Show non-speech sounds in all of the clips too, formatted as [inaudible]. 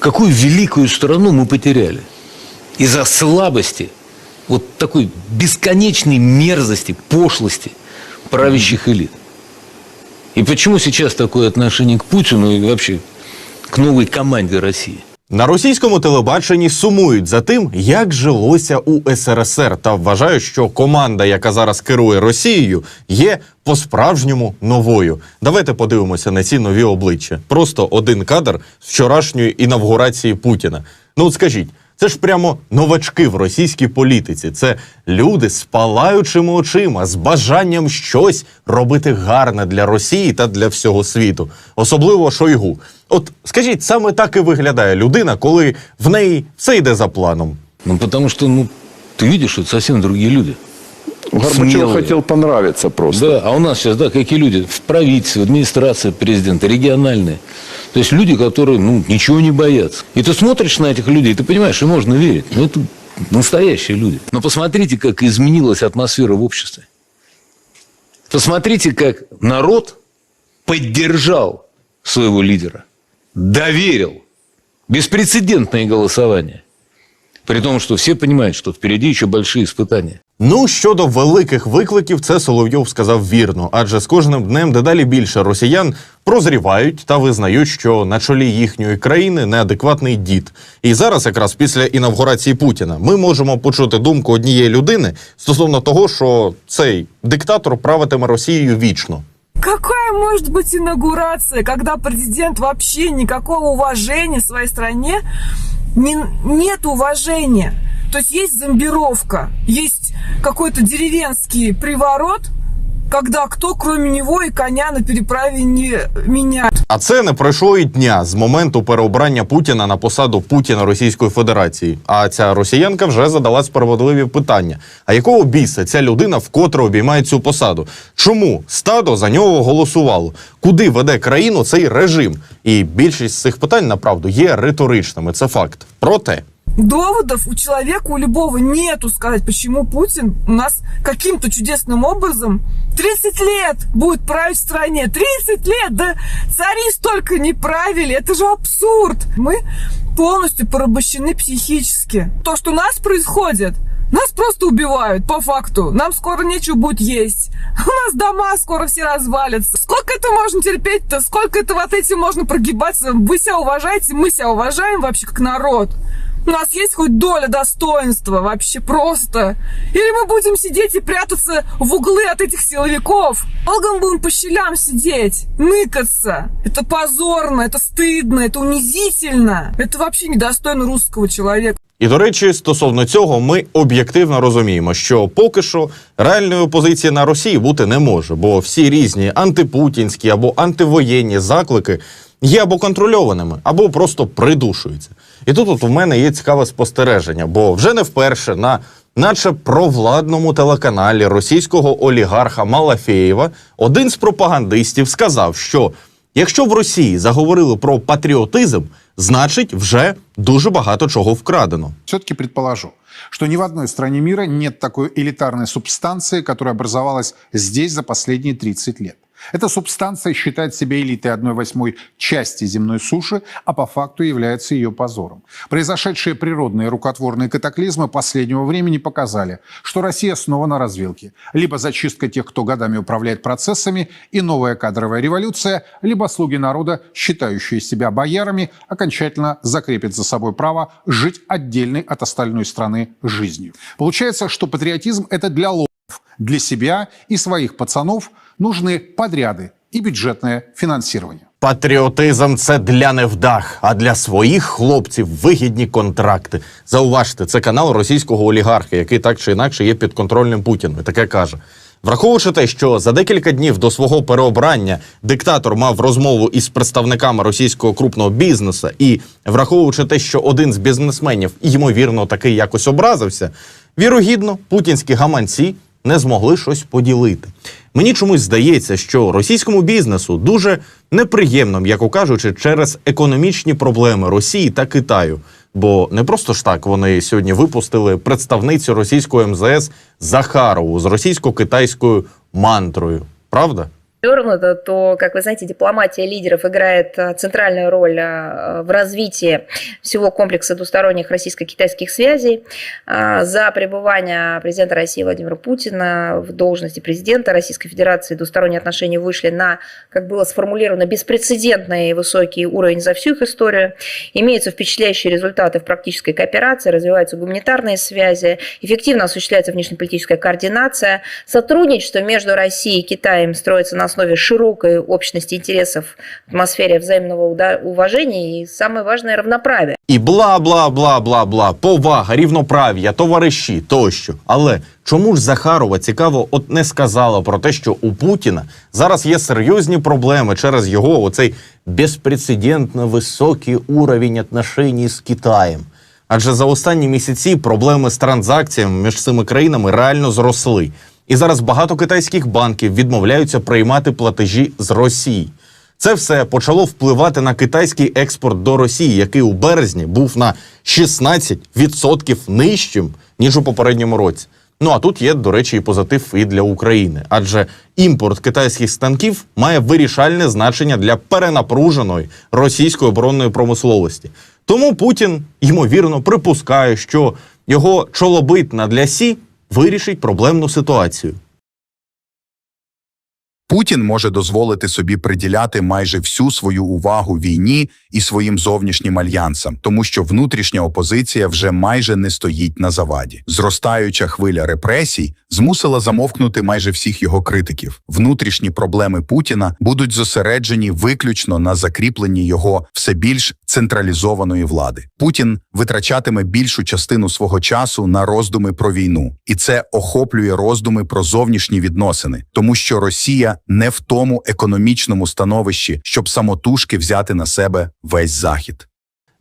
Какую великую страну мы потеряли из-за слабости, вот такой бесконечной мерзости, пошлости правящих элит. И почему сейчас такое отношение к Путину и вообще к новой команде России? На російському телебаченні сумують за тим, як жилося у СРСР, та вважають, що команда, яка зараз керує Росією, є по-справжньому новою. Давайте подивимося на ці нові обличчя. Просто один кадр з вчорашньої інавгурації Путіна. Ну от скажіть. Це ж прямо новачки в російській політиці. Це люди з палаючими очима, з бажанням щось робити гарне для Росії та для всього світу, особливо Шойгу. От скажіть, саме так і виглядає людина, коли в неї все йде за планом. Ну, потому что, ну, ты видишь, что это совсем другие люди. Горбачев Смелые. хотел понравиться просто. Да, а у нас сейчас, да, какие люди? В правительстве, в администрации президента, региональные. То есть люди, которые, ну, ничего не боятся. И ты смотришь на этих людей, и ты понимаешь, им можно верить. Ну, это настоящие люди. Но посмотрите, как изменилась атмосфера в обществе. Посмотрите, как народ поддержал своего лидера, Доверил. Беспрецедентное голосование. При том, что все понимают, что впереди еще большие испытания. Ну щодо великих викликів, це Соловйов сказав вірно, адже з кожним днем дедалі більше росіян прозрівають та визнають, що на чолі їхньої країни неадекватний дід. І зараз, якраз після інавгурації Путіна, ми можемо почути думку однієї людини стосовно того, що цей диктатор правитиме Росією вічно. Какая может быть инаугурация, когда президент вообще никакого уважения своей стране, не- нет уважения. То есть есть зомбировка, есть какой-то деревенский приворот, когда кто, кроме него и коня на переправе не меняет. А це не пройшло і дня з моменту переобрання Путіна на посаду Путіна Російської Федерації. А ця росіянка вже задала справедливі питання: а якого біса ця людина вкотре обіймає цю посаду? Чому стадо за нього голосувало? Куди веде країну цей режим? І більшість з цих питань направду є риторичними. Це факт. Проте. Доводов у человека, у любого нету сказать, почему Путин у нас каким-то чудесным образом 30 лет будет править в стране. 30 лет! Да цари столько не правили. Это же абсурд. Мы полностью порабощены психически. То, что у нас происходит, нас просто убивают, по факту. Нам скоро нечего будет есть. [laughs] У нас дома скоро все развалятся. Сколько это можно терпеть-то? Сколько это вот этим можно прогибаться? Вы себя уважаете, мы себя уважаем вообще как народ. У нас есть хоть доля достоинства вообще просто? Или мы будем сидеть и прятаться в углы от этих силовиков? Долго будем по щелям сидеть, ныкаться. Это позорно, это стыдно, это унизительно. Это вообще недостойно русского человека. І до речі, стосовно цього, ми об'єктивно розуміємо, що поки що реальної опозиції на Росії бути не може, бо всі різні антипутінські або антивоєнні заклики є або контрольованими, або просто придушуються. І тут от у мене є цікаве спостереження, бо вже не вперше на наче провладному телеканалі російського олігарха Малафєєва один з пропагандистів сказав, що якщо в Росії заговорили про патріотизм, значить вже дуже багато чого вкрадено. все-таки предположу, что ни в одной стране мира нет такой элитарной субстанции, которая образовалась здесь за последние 30 лет. Эта субстанция считает себя элитой 1 восьмой части земной суши, а по факту является ее позором. Произошедшие природные рукотворные катаклизмы последнего времени показали, что Россия снова на развилке. Либо зачистка тех, кто годами управляет процессами, и новая кадровая революция, либо слуги народа, считающие себя боярами, окончательно закрепят за собой право жить отдельной от остальной страны жизнью. Получается, что патриотизм – это для. Для себя и своих пацанов нужны подряды и бюджетное финансирование. Патріотизм це для невдах, а для своїх хлопців вигідні контракти. Зауважте, це канал російського олігарха, який так чи інакше є підконтрольним Путіну. Таке каже. Враховуючи те, що за декілька днів до свого переобрання диктатор мав розмову із представниками російського крупного бізнесу, і враховуючи те, що один з бізнесменів ймовірно таки якось образився, вірогідно, путінські гаманці не змогли щось поділити. Мені чомусь здається, що російському бізнесу дуже неприємно, м'яко кажучи, через економічні проблеми Росії та Китаю. Бо не просто ж так вони сьогодні випустили представницю російського МЗС Захарову з російсько-китайською мантрою. Правда? Развернуто, то, как вы знаете, дипломатия лидеров играет э, центральную роль э, в развитии всего комплекса двусторонних российско-китайских связей. А, За пребывание президента России Владимира Путина в должности президента Российской Федерации двусторонние отношения вышли на, как было сформулировано, беспрецедентный высокий уровень за всю их историю. Имеются впечатляющие результаты в практической кооперации, развиваются гуманитарные связи, эффективно осуществляется внешнеполитическая координация, сотрудничество между Россией и Китаем строится на основе широкой общности интересов в атмосфере взаимного уважения и, самое важное, равноправия. І бла бла бла бла бла, повага, рівноправ'я, товариші тощо. Але чому ж Захарова цікаво, от не сказала про те, що у Путіна зараз є серйозні проблеми через його оцей безпрецедентно високий уровень отношень з Китаєм. Адже за останні місяці проблеми з транзакціями між цими країнами реально зросли. І зараз багато китайських банків відмовляються приймати платежі з Росії. Це все почало впливати на китайський експорт до Росії, який у березні був на 16% нижчим ніж у попередньому році. Ну а тут є, до речі, і позитив і для України, адже імпорт китайських станків має вирішальне значення для перенапруженої російської оборонної промисловості. Тому Путін ймовірно припускає, що його чолобит на лясі вирішить проблемну ситуацію. Путін може дозволити собі приділяти майже всю свою увагу війні і своїм зовнішнім альянсам, тому що внутрішня опозиція вже майже не стоїть на заваді. Зростаюча хвиля репресій змусила замовкнути майже всіх його критиків. Внутрішні проблеми Путіна будуть зосереджені виключно на закріпленні його все більш централізованої влади. Путін витрачатиме більшу частину свого часу на роздуми про війну, і це охоплює роздуми про зовнішні відносини, тому що Росія не в тому економічному становищі, щоб самотужки взяти на себе весь захід.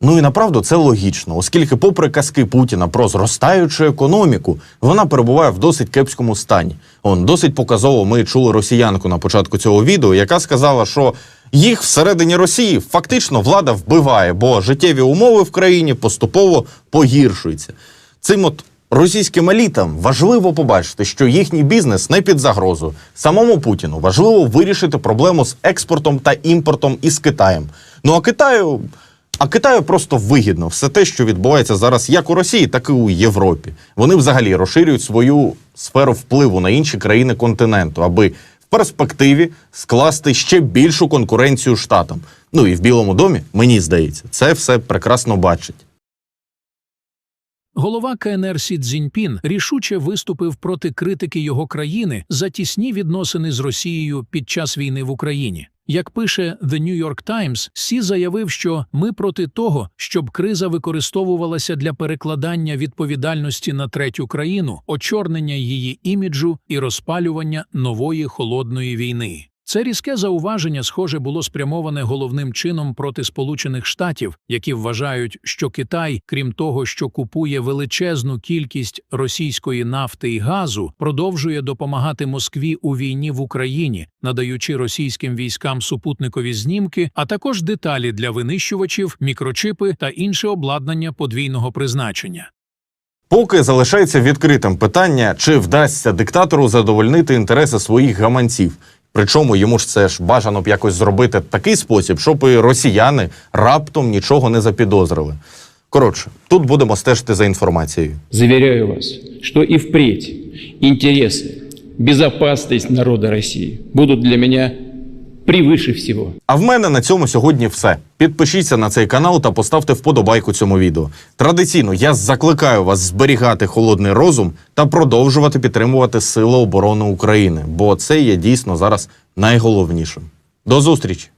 Ну і направду це логічно, оскільки, попри казки Путіна про зростаючу економіку, вона перебуває в досить кепському стані. Он досить показово ми чули росіянку на початку цього відео, яка сказала, що їх всередині Росії фактично влада вбиває, бо життєві умови в країні поступово погіршуються. Цим от російським елітам важливо побачити, що їхній бізнес не під загрозою. Самому Путіну важливо вирішити проблему з експортом та імпортом із Китаєм. Ну а Китаю. А Китаю просто вигідно все те, що відбувається зараз як у Росії, так і у Європі. Вони взагалі розширюють свою сферу впливу на інші країни континенту, аби в перспективі скласти ще більшу конкуренцію штатам. Ну і в Білому домі, мені здається, це все прекрасно бачить. Голова КНР Сі Цзіньпін рішуче виступив проти критики його країни за тісні відносини з Росією під час війни в Україні. Як пише The New York Times, Сі заявив, що ми проти того, щоб криза використовувалася для перекладання відповідальності на третю країну, очорнення її іміджу і розпалювання нової холодної війни. Це різке зауваження, схоже, було спрямоване головним чином проти Сполучених Штатів, які вважають, що Китай, крім того, що купує величезну кількість російської нафти і газу, продовжує допомагати Москві у війні в Україні, надаючи російським військам супутникові знімки, а також деталі для винищувачів, мікрочипи та інше обладнання подвійного призначення. Поки залишається відкритим питання, чи вдасться диктатору задовольнити інтереси своїх гаманців. Причому йому ж це ж бажано б якось зробити такий спосіб, щоб і росіяни раптом нічого не запідозрили. Коротше, тут будемо стежити за інформацією. Завіряю вас, що і впредь інтереси, безпечність народу Росії будуть для меня превыше всего. А в мене на цьому сьогодні все. Підпишіться на цей канал та поставте вподобайку цьому відео. Традиційно я закликаю вас зберігати холодний розум та продовжувати підтримувати Сили оборони України, бо це є дійсно зараз найголовнішим. До зустрічі!